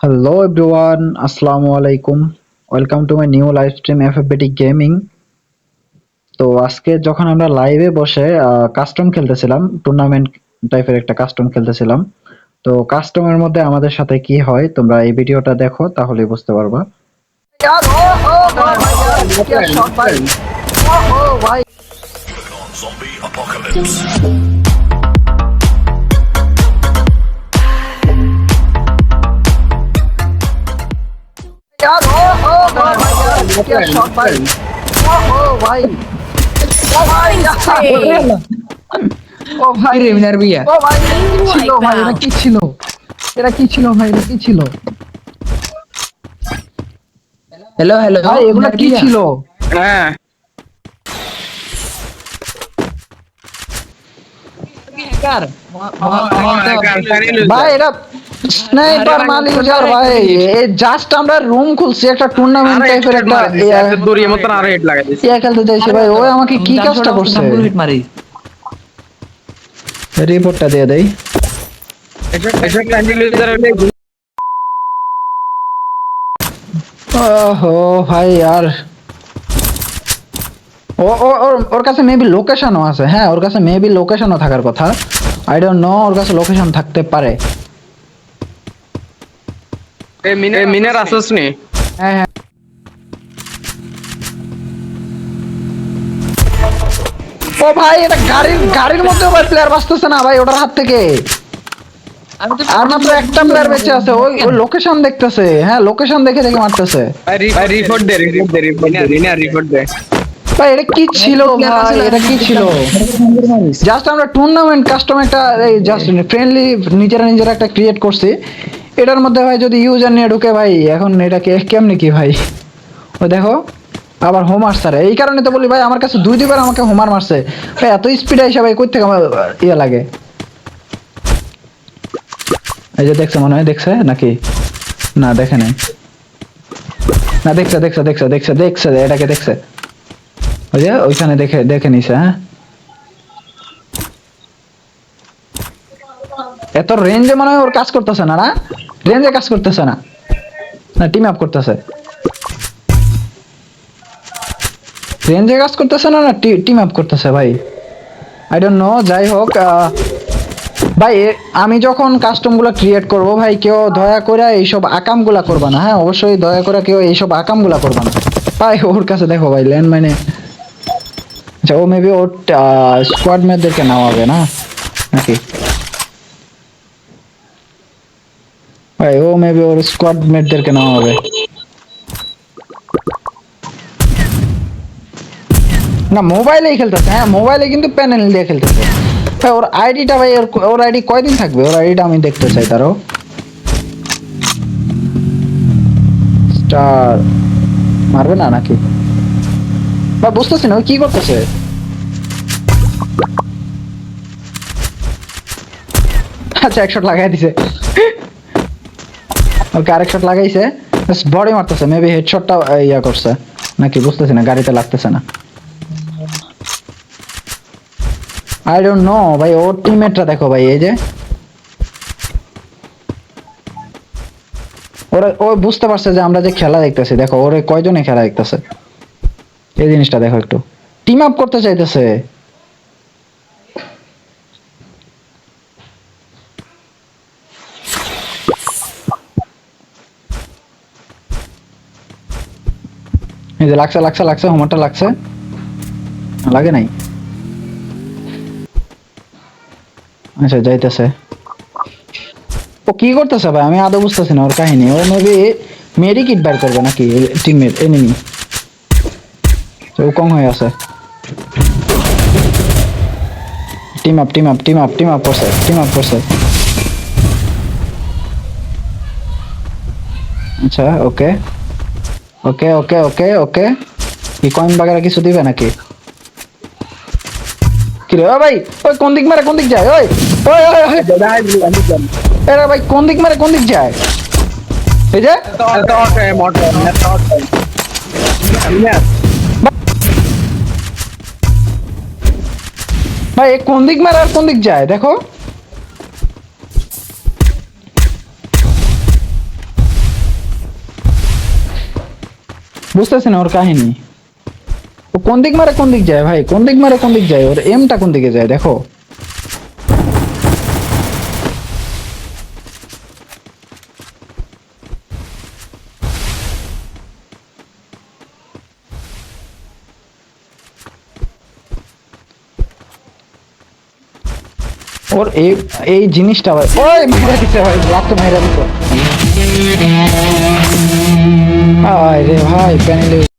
Hello everyone, Assalamu alaikum. Welcome to my new live stream FFBT Gaming. তো আজকে যখন আমরা লাইভে বসে কাস্টম খেলতেছিলাম টুর্নামেন্ট টাইপের একটা কাস্টম খেলতেছিলাম তো কাস্টমের মধ্যে আমাদের সাথে কি হয় তোমরা এই ভিডিওটা দেখো তাহলে বুঝতে পারবা यार চার ও ও ভাই শট ভাই? ও ভাই। ও ভাই ও ভাই রে মিনার বিয়া। ও ভাই ছিল ভাই এটা কি ছিল? এটা কি ছিল ভাই এটা কি ছিল? হ্যালো হ্যালো ভাই এগুলা কি ছিল? হ্যাঁ। ভাই এটা স্নাইপার মাল ইউজার ভাই এই জাস্ট আমরা রুম খুলছি একটা টুর্নামেন্ট টাইপের একটা দড়ির মতন আরও হেড লাগাই দিছি ইয়া খেলতে চাইছি ভাই ওই আমাকে কি কাজটা করছে? মারি। রিপোর্টটা দিয়ে দেই। এসব ক্যান্ডিল ইউজার হলে ওহো ভাই আর ও ও ওর- ওর কাছে মেবি লোকেশনও আছে। হ্যাঁ ওর কাছে মেবি লোকেশনও থাকার কথা। আই ডোন্ট নো ওর কাছে লোকেশন থাকতে পারে। এ মিনের আসস নি হ্যাঁ হ্যাঁ। ও ভাই এটা গাড়ির গাড়ির মধ্যে ভাই প্লেয়ার বাঁচতেছে না ভাই ওটার হাত থেকে। আর মাত্র একটা প্লেয়ার বেঁচে আছে ওই ওই লোকেশন দেখতেছে। হ্যাঁ লোকেশন দেখে দেখে মারতেছে। ভাই রিপোর্ট দে রিপোর্ট দে রিপোর্ট দে মিনার রিপোর্ট দে। ভাই এটা কি ছিল ভাই? এটা কি ছিল? জাস্ট আমরা টুর্নামেন্ট কাস্টম একটা এই জাস্ট ফ্রেন্ডলি নিজেরা নিজেরা একটা ক্রিয়েট করছি। এটার মধ্যে ভাই যদি ইউজার নিয়ে ঢুকে ভাই, এখন এটা কে কেমনে কি ভাই? ও দেখো, আবার হোমার স্যার এই কারণে তো বলি ভাই, আমার কাছে দুই দুইবার আমাকে হোমার মারছে। ভাই, এত স্পিড আইসা ভাই কই থেকে আমার ইয়ে লাগে? এই যে দেখছে মনে হয়, দেখছে নাকি? না, দেখে নাই। না দেখছে দেখছে দেখছে দেখছে দেখছে, এটাকে দেখছে। ওই যে ওইখানে দেখে দেখে নিছে হ্যাঁ? এত রেঞ্জে মনে হয় ওর কাজ করতেছে না না? রেঞ্জে কাজ করতেছে না। না টিম আপ করতেছে। রেঞ্জে কাজ করতেছে না না টিম আপ করতেছে, ভাই? আই ডোন্ট নো যাই হোক ভাই আমি যখন কাস্টমগুলো ক্রিয়েট করব, ভাই, কেউ দয়া করে এইসব আকামগুলা করবা না হ্যাঁ? অবশ্যই দয়া করে কেউ এইসব আকামগুলা করবা না। ভাই, ওর কাছে দেখো, ভাই ল্যান্ড মানে আচ্ছা ও মেবি ওর স্কোয়াড মেটদেরকে নামাবে না, নাকি? ভাই ও মেবি ওর স্কোয়াড মেটদেরকে নামাবে না মোবাইলেই খেলতেছে হ্যাঁ মোবাইলে কিন্তু প্যানেল দিয়ে খেলতেছে ভাই ওর আইডিটা ভাই ওর ওর আইডি কয়দিন থাকবে ওর আইডিটা আমি দেখতে চাই তারও স্টার মারবে না নাকি ভাই বুঝতেছি না ওই কি করতেছে আচ্ছা এক শট লাগাই দিছে ওকে লাগাইছে। বডি মারতেছে মেবি হেডশটটা ইয়া করছে। নাকি বুঝতেছি না, গাড়িতে লাগতেছে না। আই ডোন্ট নো ভাই, ওর টিমমেটরা দেখো ভাই, এই যে। ওরা, ও বুঝতে পারছে যে আমরা যে খেলা দেখতেছি, দেখো, ওরে কয়জনে খেলা দেখতেছে? এই জিনিসটা দেখো একটু। টিম আপ করতে চাইতেছে। এই যে লাগছে লাগছে লাগছে হোমারটা লাগছে। লাগে নাই? আচ্ছা যাইতেছে। ও কি করতেছে ভাই? আমি আদৌ বুঝতেছি না ওর কাহিনী। ও মেবি মেডিকিট বের করবে নাকি? টিমের এনিমি ও কম হয়ে আছে। Team up team up team up team up করছে টিম আপ করছে। আচ্ছা ওকে ওকে ওকে ওকে ওকে কি কয়েন বাগেরা কিছু দিবে নাকি? কি রে ও ভাই, ওই কোন দিক মারে, কোন দিক যায়? ওই ওই ওই ওই। ভাই, কোন দিক মারে, কোন দিক যায়? এই যে? ভাই কোন দিক মারে আর কোন দিক যায়? দেখো। বুঝতেছি না ওর কাহিনী। ও কোন দিক মারে কোন দিক যায় ভাই? কোন দিক মারে কোন দিক যায়? ওর এমটা কোন দিকে যায়? দেখো। ওর এই এই জিনিসটা ভাই ওই মেরে দিছে ভাই লাস্ট মেরে দিছে আয় রে ভাই প্যানেলে